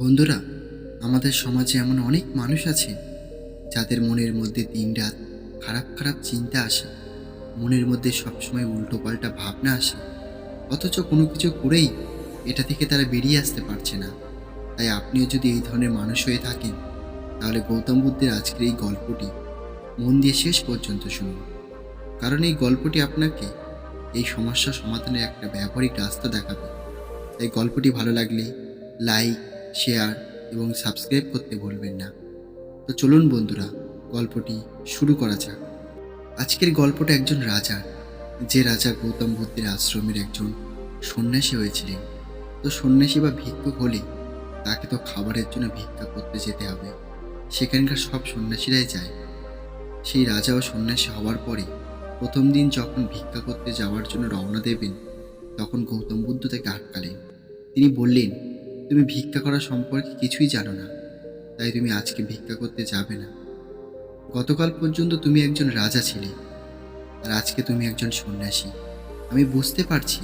বন্ধুরা, আমাদের সমাজে এমন অনেক মানুষ আছে যাদের মনের মধ্যে দিনরাত খারাপ খারাপ চিন্তা আসে। মনের মধ্যে সবসময় উল্টোপাল্টা ভাবনা আসে। অথচ কোনো কিছু করেই এটা থেকে তারা বেরিয়ে আসতে পারছে না। তাই আপনিও যদি এই ধরনের মানুষ হয়ে থাকেন, তাহলে গৌতম বুদ্ধের আজকের এই গল্পটি মন দিয়ে শেষ পর্যন্ত শুনুন। কারণ এই গল্পটি আপনাকে এই সমস্যা সমাধানের একটা ব্যবহারিক রাস্তা দেখাবে। তাই গল্পটি ভালো লাগলে লাইক শেয়ার এবং সাবস্ক্রাইব করতে ভুলবেন না। তো চলুন বন্ধুরা, গল্পটি শুরু করা যাক। আজকের গল্পটা একজন রাজার যে রাজা গৌতম বুদ্ধের আশ্রমের একজন সন্ন্যাসী হয়েছিলেন। তো সন্ন্যাসী বা ভিক্ষুক হলে তাকে তো খাবারের জন্য ভিক্ষা করতে যেতে হবে। সেখানকার সব সন্ন্যাসীরাই যায়। সেই রাজা ও সন্ন্যাসী হওয়ার পরে প্রথম দিন যখন ভিক্ষা করতে যাওয়ার জন্য রওনা দেবেন, তখন গৌতম বুদ্ধ তাকে আটকালেন। তিনি বললেন তুমি ভিক্ষা করা সম্পর্কে কিছুই জানো না, তাই তুমি আজকে ভিক্ষা করতে যাবে না। গতকাল পর্যন্ত তুমি একজন রাজা ছিলে, আর আজকে তুমি একজন সন্ন্যাসী। আমি বুঝতে পারছি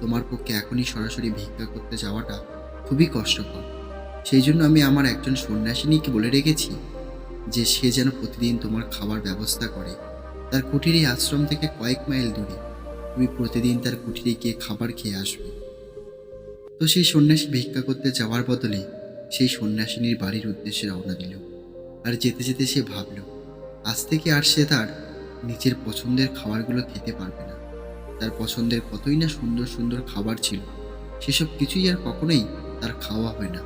তোমার পক্ষে এখনই সরাসরি ভিক্ষা করতে যাওয়াটা খুবই কষ্টকর। সেই জন্য আমি আমার একজন সন্ন্যাসিনীকে বলে রেখেছি যে সে যেন প্রতিদিন তোমার খাবার ব্যবস্থা করে। তার কুটির আশ্রম থেকে কয়েক মাইল দূরে। তুমি প্রতিদিন তার কুটিরে গিয়ে খাবার খেয়ে আসবে। তো সেই সন্ন্যাসী ভিক্ষা করতে যাওয়ার বদলে সেই সন্ন্যাসিনীর বাড়ির উদ্দেশ্যে রওনা দিল। আর যেতে যেতে সে ভাবল, আজ থেকে আর সে তার নিজের পছন্দের খাবারগুলো খেতে পারবে না। তার পছন্দের কতই না সুন্দর সুন্দর খাবার ছিল, সেসব কিছুই আর কখনোই তার খাওয়া হয় না।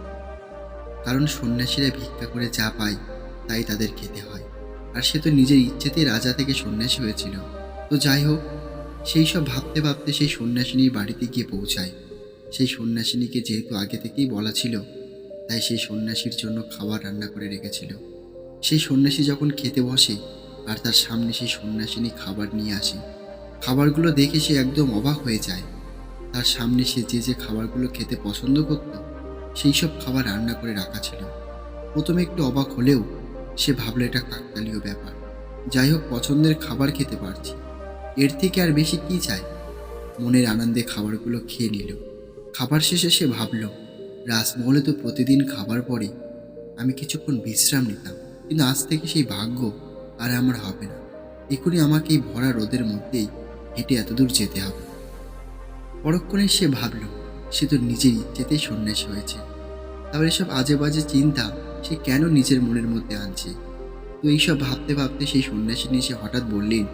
কারণ সন্ন্যাসীরা ভিক্ষা করে যা পায় তাই তাদের খেতে হয়। আর সে তো নিজের ইচ্ছেতেই রাজা থেকে সন্ন্যাসী হয়েছিল। তো যাই হোক, সেই সব ভাবতে ভাবতে সেই সন্ন্যাসিনীর বাড়িতে গিয়ে পৌঁছায়। সেই সন্ন্যাসিনীকে যেহেতু আগে থেকেই বলা ছিল, তাই সেই সন্ন্যাসীর জন্য খাবার রান্না করে রেখেছিল। সেই সন্ন্যাসী যখন খেতে বসে, আর তার সামনে সেই সন্ন্যাসিনী খাবার নিয়ে আসে, খাবারগুলো দেখে সে একদম অবাক হয়ে যায়। তার সামনে সে যে যে খাবারগুলো খেতে পছন্দ করত, সেই সব খাবার রান্না করে রাখা ছিল। প্রথমে একটু অবাক হলেও, সে ভাবলো এটা কাকতালীয় ব্যাপার। যাই হোক, পছন্দের খাবার খেতে পারছি। এর থেকে আর বেশি কি চাই? মনের আনন্দে খাবারগুলো খেয়ে নিল। খাবার শেষে সে ভাবল, রাজমহলে তো প্রতিদিন খাবার পরে আমি কিছুক্ষণ বিশ্রাম নিতাম, কিন্তু আজ থেকে সেই ভাগ্য আর আমার হবে না। এখনই আমাকে এই ভরা রোদের মধ্যেই হেঁটে এতদূর যেতে হবে। পরক্ষণে সে ভাবল, সে তো নিজের ইচ্ছেতেই সন্ন্যাসী হয়েছে। তারপর এসব আজে বাজে চিন্তা সে কেন নিজের মনের মধ্যে আনছে? তো এইসব ভাবতে ভাবতে সেই সন্ন্যাসী নিয়ে সে হঠাৎ বললেন,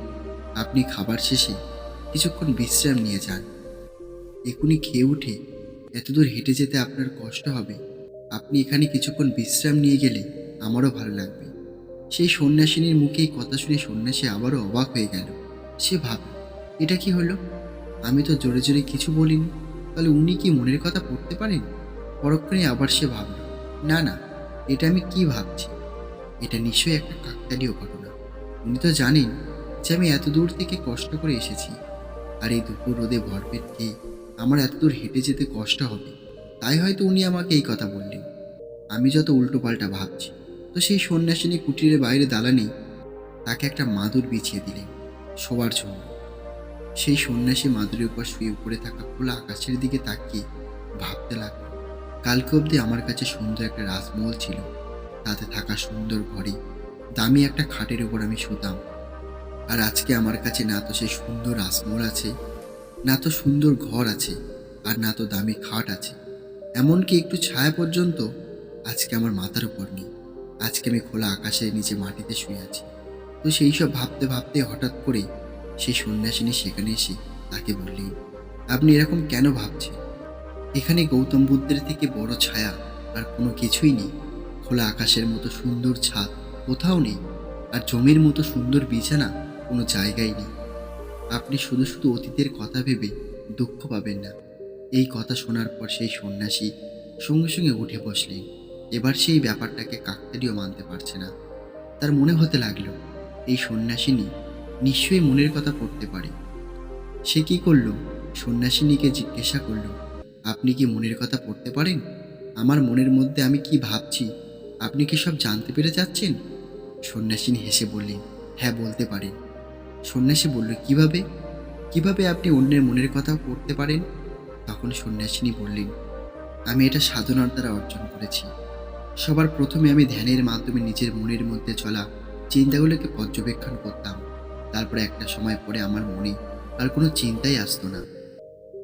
আপনি খাবার শেষে কিছুক্ষণ বিশ্রাম নিয়ে যান। এখনই খেয়ে উঠে এতদূর হেঁটে যেতে আপনার কষ্ট হবে। আপনি এখানে কিছুক্ষণ বিশ্রাম নিয়ে গেলে আমারও ভালো লাগবে। সেই সন্ন্যাসিনীর মুখে এই কথা শুনে সন্ন্যাসী আবারও অবাক হয়ে গেল। সে ভাব, এটা কি হলো? আমি তো জোরে জোরে কিছু বলিনি। তাহলে উনি কি মনের কথা পড়তে পারেন? পরক্ষণে আবার সে ভাবল, না না, এটা আমি কি ভাবছি? এটা নিশ্চয়ই একটা কাকতালীয় ঘটনা। উনি তো জানেন যে আমি এত দূর থেকে কষ্ট করে এসেছি। আর এই দুপুর রোদে ভরপেট খেয়ে আমার এত দূর হেঁটে যেতে কষ্ট হবে। তাই হয়তো উনি আমাকে এই কথা বললেন। আমি যত উল্টোপাল্টা ভাবছি, তো সেই সন্ন্যাসিনী কুটিরের বাইরে দালানি তাকে একটা মাদুর বিছিয়ে দিলেন শোবার জন্য। সেই সন্ন্যাসী মাদুরের উপর শুয়ে উপরে থাকা খোলা আকাশের দিকে তাকিয়ে ভাবতে লাগল, কালকে অবধি আমার কাছে সুন্দর একটা রাজমহল ছিল। তাতে থাকা সুন্দর ঘরে দামি একটা খাটের উপর আমি শুতাম। আর আজকে আমার কাছে না তো সেই সুন্দর রাজমহল আছে না তো সুন্দর ঘর আছে আর না তো দামি খাট আছে। এমনকি একটু ছায়া পর্যন্ত আজকে আমার মাথার উপর নেই। আজকে আমি খোলা আকাশের নিচে মাটিতে শুয়ে আছি। তো সেই সব ভাবতে ভাবতে হঠাৎ করে সেই সন্ন্যাসিনী সেখানে এসে তাকে বললেন আপনি এরকম কেন ভাবছেন? এখানে গৌতম বুদ্ধের থেকে বড় ছায়া আর কোনো কিছুই নেই। খোলা আকাশের মতো সুন্দর ছাদ কোথাও নেই। আর জমির মতো সুন্দর বিছানা কোনো জায়গায় নেই। আপনি শুধু শুধু অতীতের কথা ভেবে দুঃখ পাবেন না। এই কথা শোনার পর সেই সন্ন্যাসী সঙ্গে সঙ্গে উঠে বসলেন। এবার সেই ব্যাপারটাকে কাকতালিও মানতে পারছে না। তার মনে হতে লাগল, এই সন্ন্যাসিনী নিশ্চয়ই মনের কথা পড়তে পারে। সে কি করল? সন্ন্যাসিনীকে জিজ্ঞাসা করল, আপনি কি মনের কথা পড়তে পারেন? আমার মনের মধ্যে আমি কি ভাবছি? আপনি কি সব জানতে পেরে যাচ্ছেন? সন্ন্যাসিনী হেসে বললেন হ্যাঁ বলতে পারেন। সন্ন্যাসী বলল, কীভাবে? কীভাবে আপনি অন্যের মনের কথা পড়তে পারেন? তখন সন্ন্যাসিনী বললেন, আমি এটা সাধনার দ্বারা অর্জন করেছি। সবার প্রথমে আমি ধ্যানের মাধ্যমে নিজের মনের মধ্যে চলা চিন্তাগুলোকে পর্যবেক্ষণ করতাম। তারপরে একটা সময় পরে আমার মনে আর কোনো চিন্তাই আসতো না।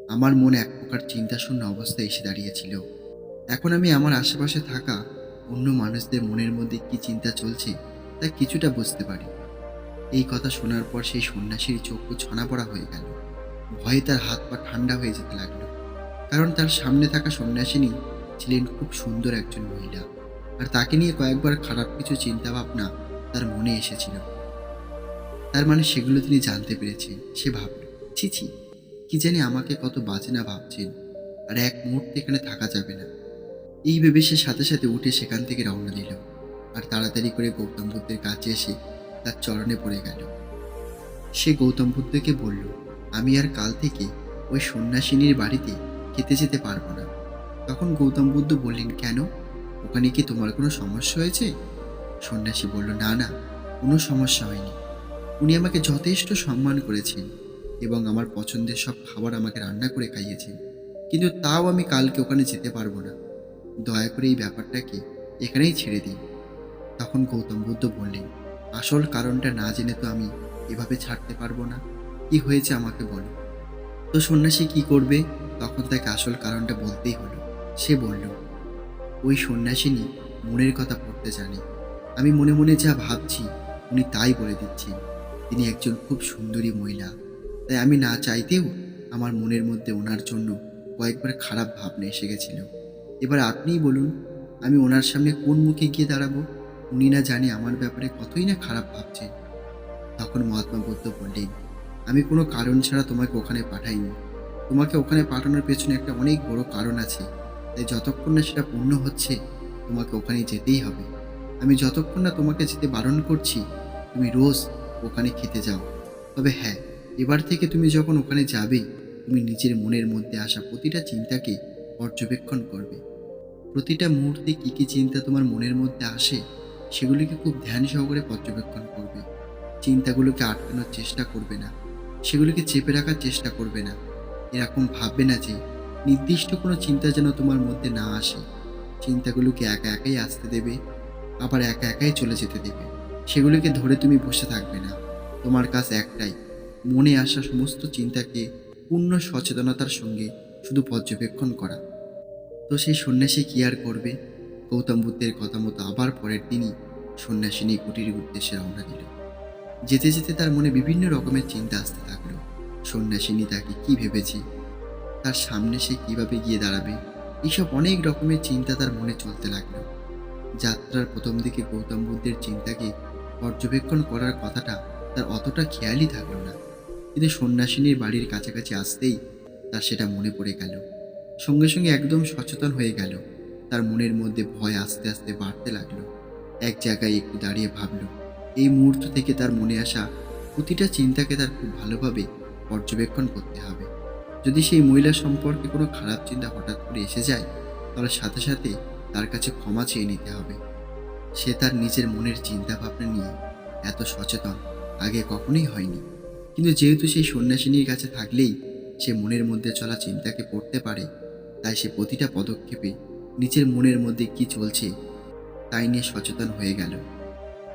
আমার মন এক প্রকার চিন্তাশূন্য অবস্থায় এসে দাঁড়িয়েছিল। এখন আমি আমার আশেপাশে থাকা অন্য মানুষদের মনের মধ্যে কি চিন্তা চলছে তা কিছুটা বুঝতে পারি। এই কথা শোনার পর সেই সন্ন্যাসীর চক্ষু ছনা পড়া হয়ে গেল। ভয়ে তার হাত পা ঠান্ডা হয়ে যেতে লাগল। কারণ তার সামনে থাকা সন্ন্যাসিনী ছিলেন খুব সুন্দর একজন মহিলা। আর তাকে নিয়ে কয়েকবার খারাপ কিছু চিন্তা ভাবনা তার মনে এসেছিল। তার মানে সেগুলো তিনি জানতে পেরেছেন সে ভাবল, ছি ছি, কি জানি আমাকে কত বাজে না ভাবছেন। আর এক মুহূর্তে এখানে থাকা যাবে না। এই ভেবে সে সাথে সাথে উঠে সেখান থেকে রওনা দিল। আর তাড়াতাড়ি করে গৌতম বুদ্ধের কাছে এসে তার চরণে পড়ে গেল। সে গৌতম বুদ্ধকে বলল, আমি আর কাল থেকে ওই সন্ন্যাসিনীর বাড়িতে খেতে যেতে পারব না। তখন গৌতম বুদ্ধ বললেন, কেন? ওখানে কি তোমার কোনো সমস্যা হয়েছে? সন্ন্যাসী বলল, না না, কোনো সমস্যা হয়নি। উনি আমাকে যথেষ্ট সম্মান করেছেন এবং আমার পছন্দের সব খাবার আমাকে রান্না করে খাইয়েছেন, কিন্তু তাও আমি কালকে ওখানে যেতে পারব না। দয়া করে এই ব্যাপারটাকে এখানেই ছেড়ে দিন। তখন গৌতম বুদ্ধ বললেন আসল কারণটা না জেনে তো আমি এভাবে ছাড়তে পারব না। কি হয়েছে আমাকে বলো। তো সন্ন্যাসী কি করবে? তখন তাকে আসল কারণটা বলতেই হলো। সে বলল, ওই সন্ন্যাসিনী মনের কথা পড়তে জানে। আমি মনে মনে যা ভাবছি, উনি তাই বলে দিচ্ছেন। তিনি একজন খুব সুন্দরী মহিলা। তাই আমি না চাইতেও আমার মনের মধ্যে ওনার জন্য কয়েকবার খারাপ ভাবনা এসে গেছিল। এবার আপনিই বলুন, আমি ওনার সামনে কোন মুখে গিয়ে দাঁড়াবো? উনি না জানে আমার ব্যাপারে কতই না খারাপ ভাবছেন। তখন মহাত্মা বুদ্ধ বললেন, আমি কোনো কারণ ছাড়া তোমাকে ওখানে পাঠাইনি। তোমাকে ওখানে পাঠানোর পেছনে একটা অনেক বড় কারণ আছে। তাই যতক্ষণ না সেটা পূর্ণ হচ্ছে, তোমাকে ওখানে যেতেই হবে। আমি যতক্ষণ না তোমাকে যেতে বারণ করছি, তুমি রোজ ওখানে খেতে যাও। তবে হ্যাঁ এবার থেকে তুমি যখন ওখানে যাবে, তুমি নিজের মনের মধ্যে আসা প্রতিটা চিন্তাকে পর্যবেক্ষণ করবে। প্রতিটা মুহূর্তে কী কী চিন্তা তোমার মনের মধ্যে আসে সেগুলিকে খুব ধ্যান সহকারে পর্যবেক্ষণ করবে। চিন্তাগুলোকে আটকানোর চেষ্টা করবে না। সেগুলিকে চেপে রাখার চেষ্টা করবে না। এরকম ভাববে না যে, নির্দিষ্ট কোনো চিন্তা যেন তোমার মধ্যে না আসে। চিন্তাগুলোকে একা একাই আসতে দেবে, আবার একা একাই চলে যেতে দেবে। সেগুলিকে ধরে তুমি বসে থাকবে না। তোমার কাছে একটাই, মনে আসা সমস্ত চিন্তাকে পূর্ণ সচেতনতার সঙ্গে শুধু পর্যবেক্ষণ করা। তো সেই সন্ন্যাসী কি আর করবে? গৌতম বুদ্ধের কথা মতো আবার পরের দিনই সন্ন্যাসিনী কুটির উদ্দেশ্যে রওনা দিল। যেতে যেতে তার মনে বিভিন্ন রকমের চিন্তা আসতে থাকল। সন্ন্যাসিনী তাকে কি ভেবেছে? তার সামনে সে কীভাবে গিয়ে দাঁড়াবে? এইসব অনেক রকমের চিন্তা তার মনে চলতে লাগল। যাত্রার প্রথম দিকে গৌতম বুদ্ধের চিন্তাকে পর্যবেক্ষণ করার কথাটা তার অতটা খেয়ালই থাকল না। কিন্তু সন্ন্যাসিনীর বাড়ির কাছাকাছি আসতেই তার সেটা মনে পড়ে গেল। সঙ্গে সঙ্গে একদম সচেতন হয়ে গেল। তার মনের মধ্যে ভয় আস্তে আস্তে বাড়তে লাগল। এক জায়গায় একটু দাঁড়িয়ে ভাবলো, এই মুহূর্ত থেকে তার মনে আসা প্রতিটা চিন্তাকে তার খুব ভালোভাবে পর্যবেক্ষণ করতে হবে। যদি সেই মহিলা সম্পর্কে কোনো খারাপ চিন্তা হঠাৎ করে এসে যায়, তাহলে সাথে সাথে তার কাছে ক্ষমা চেয়ে নিতে হবে। সে তার নিজের মনের চিন্তা ভাবনা নিয়ে এত সচেতন, আগে কখনোই হয়নি। কিন্তু যেহেতু সেই সন্ন্যাসিনীর কাছে থাকলেই সে মনের মধ্যে চলা চিন্তাকে পড়তে পারে, তাই সে প্রতিটা পদক্ষেপে নিজের মনের মধ্যে কি চলছে তাই নিয়ে সচেতন হয়ে গেল।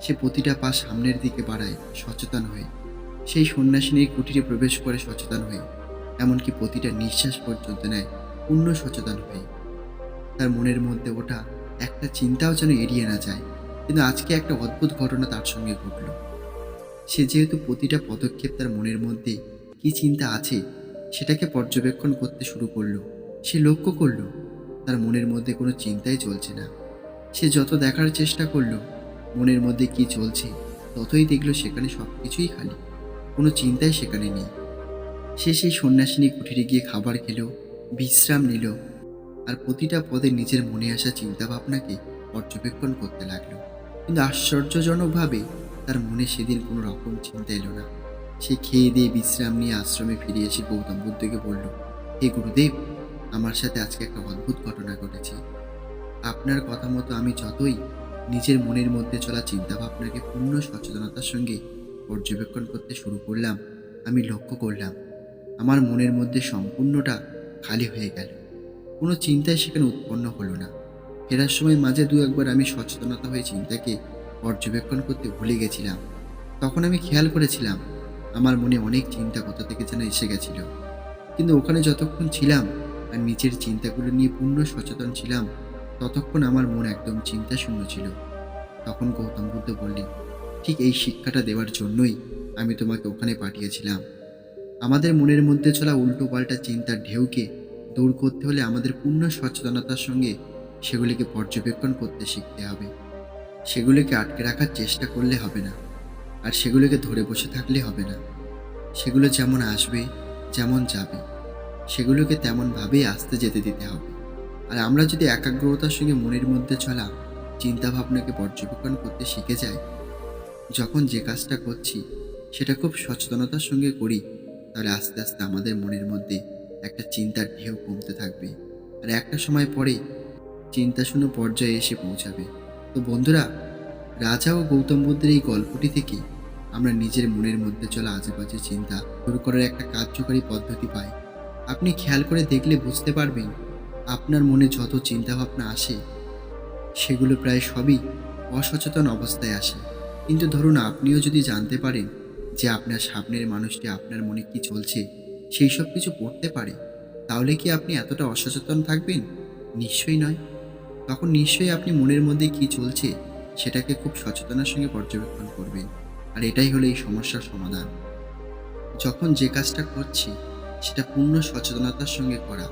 সে প্রতিটা পা সামনের দিকে বাড়ায় সচেতন হয়ে। সেই সন্ন্যাসিনীর কুটিরে প্রবেশ করে সচেতন হয়ে, এমনকি প্রতিটা নিঃশ্বাস পর্যন্ত নেয় পূর্ণ সচেতন হয়ে। তার মনের মধ্যে ওঠা একটা চিন্তাও যেন এড়িয়ে না যায়, কিন্তু আজকে একটা অদ্ভুত ঘটনা তার সঙ্গে ঘটল। সে যেহেতু প্রতিটা পদক্ষেপ তার মনের মধ্যে কি চিন্তা আছে সেটাকে পর্যবেক্ষণ করতে শুরু করল। সে লক্ষ্য করল তার মনের মধ্যে কোনো চিন্তাই চলছে না। সে যত দেখার চেষ্টা করল, মনের মধ্যে কি চলছে, ততই দেখল সেখানে সব কিছুই খালি, কোনো চিন্তাই সেখানে নেই। সে সেই সন্ন্যাসিনী কুঠিরে গিয়ে খাবার খেলো, বিশ্রাম নিল আর প্রতিটা পদে নিজের মনে আসা চিন্তা ভাবনাকে পর্যবেক্ষণ করতে লাগল। কিন্তু আশ্চর্যজনকভাবে তার মনে সেদিন কোনো রকম চিন্তা এলো না। সে খেয়ে দিয়ে বিশ্রাম নিয়ে আশ্রমে ফিরে এসে গৌতম বুদ্ধকে বলল, হে গুরুদেব আমার সাথে আজকে একটা অদ্ভুত ঘটনা ঘটেছে। আপনার কথা মতো আমি যতই নিজের মনের মধ্যে চলা চিন্তাভাবনাকে পূর্ণ সচেতনতার সঙ্গে পর্যবেক্ষণ করতে শুরু করলাম, আমি লক্ষ্য করলাম, আমার মনের মধ্যে সম্পূর্ণটা খালি হয়ে গেল। কোনো চিন্তাই সেখানে উৎপন্ন হলো না। ফেরার সময় মাঝে দু একবার আমি সচেতনতা হয়ে চিন্তাকে পর্যবেক্ষণ করতে ভুলে গেছিলাম। তখন আমি খেয়াল করেছিলাম, আমার মনে অনেক চিন্তা কোথা থেকে যেন এসে গেছিল। কিন্তু ওখানে যতক্ষণ ছিলাম আর নিজের চিন্তাগুলো নিয়ে পূর্ণ সচেতন ছিলাম। ততক্ষণ আমার মন একদম চিন্তা শূন্য ছিল। তখন গৌতম বুদ্ধ বললেন, ঠিক এই শিক্ষাটা দেওয়ার জন্যই আমি তোমাকে ওখানে পাঠিয়েছিলাম। আমাদের মনের মধ্যে চলা উল্টো পাল্টা চিন্তার ঢেউকে দূর করতে হলে আমাদের পূর্ণ সচেতনতার সঙ্গে সেগুলিকে পর্যবেক্ষণ করতে শিখতে হবে। সেগুলিকে আটকে রাখার চেষ্টা করলে হবে না, আর সেগুলিকে ধরে বসে থাকলে হবে না। সেগুলো যেমন আসবে, যেমন যাবে। সেগুলোকে তেমনভাবেই আসতে যেতে দিতে হবে। আর আমরা যদি একাগ্রতার সঙ্গে মনের মধ্যে চলা, চিন্তাভাবনাকে পর্যবেক্ষণ করতে শিখে যাই, যখন যে কাজটা করছি, সেটা খুব সচেতনতার সঙ্গে করি, তাহলে আস্তে আস্তে আমাদের মনের মধ্যে একটা চিন্তার ঢেউ কমতে থাকবে। আর একটা সময় পরে চিন্তাশূন্য পর্যায়ে এসে পৌঁছাবে। তো বন্ধুরা, রাজা ও গৌতম বুদ্ধের এই গল্পটি থেকে আমরা নিজের মনের মধ্যে চলা আজেবাজে চিন্তা দূর করার একটা কার্যকরী পদ্ধতি পাই। আপনি খেয়াল করে দেখলে বুঝতে পারবেন আপনার মনে যত চিন্তাভাবনা আসে, সেগুলো প্রায় সবই অসচেতন অবস্থায় আসে। কিন্তু ধরুন আপনিও যদি জানতে পারেন যে আপনার সামনের মানুষটি আপনার মনে কি চলছে সেই সব কিছু পড়তে পারে, তাহলে কি আপনি এতটা অসচেতন থাকবেন? নিশ্চয়ই নয়। তখন নিশ্চয়ই আপনি মনের মধ্যে কি চলছে, সেটাকে খুব সচেতনার সঙ্গে পর্যবেক্ষণ করবেন। আর এটাই হলো এই সমস্যার সমাধান। যখন যে কাজটা করছি সেটা পূর্ণ সচেতনতার সঙ্গে করা।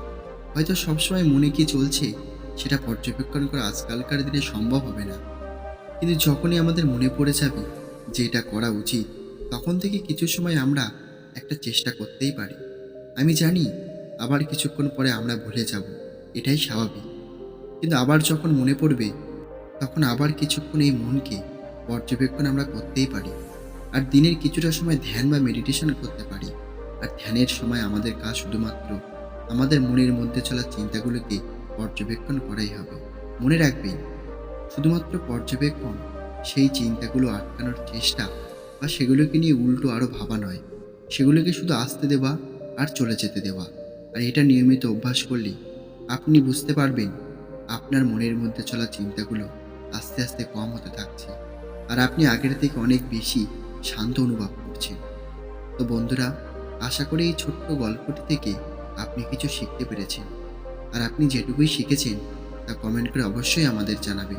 হয়তো সবসময় মনে কি চলছে, সেটা পর্যবেক্ষণ করা আজকালকার দিনে সম্ভব হবে না। কিন্তু যখনই আমাদের মনে পড়ে যাবে যে এটা করা উচিত, তখন থেকে কিছু সময় আমরা একটা চেষ্টা করতেই পারি। আমি জানি, আবার কিছুক্ষণ পরে আমরা ভুলে যাব, এটাই স্বাভাবিক। কিন্তু আবার যখন মনে পড়বে, তখন আবার কিছুক্ষণ এই মনকে পর্যবেক্ষণ আমরা করতেই পারি। আর দিনের কিছুটা সময় ধ্যান বা মেডিটেশন করতে পারি। আর ধ্যানের সময় আমাদের কাজ শুধুমাত্র আমাদের মনের মধ্যে চলা চিন্তাগুলোকে পর্যবেক্ষণ করাই হবে। মনে রাখবেন, শুধুমাত্র পর্যবেক্ষণ, সেই চিন্তাগুলো আটকানোর চেষ্টা বা সেগুলোকে নিয়ে উল্টো আরও ভাবা নয়। সেগুলোকে শুধু আসতে দেওয়া আর চলে যেতে দেওয়া। আর এটা নিয়মিত অভ্যাস করলে আপনি বুঝতে পারবেন, আপনার মনের মধ্যে চলা চিন্তাগুলো আস্তে আস্তে কম হতে থাকছে। আর আপনি আগের থেকে অনেক বেশি শান্ত অনুভব করছেন। তো বন্ধুরা আশা করি এই ছোট্ট গল্পটি থেকে আপনি কিছু শিখতে পেরেছেন। আর আপনি যেটুকুই শিখেছেন, তা কমেন্ট করে অবশ্যই আমাদের জানাবেন।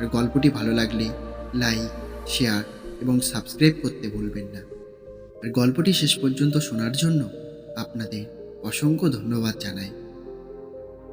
আর গল্পটি ভালো লাগলে লাইক শেয়ার এবং সাবস্ক্রাইব করতে ভুলবেন না। আর গল্পটি শেষ পর্যন্ত শোনার জন্য আপনাদের অসংখ্য ধন্যবাদ জানাই।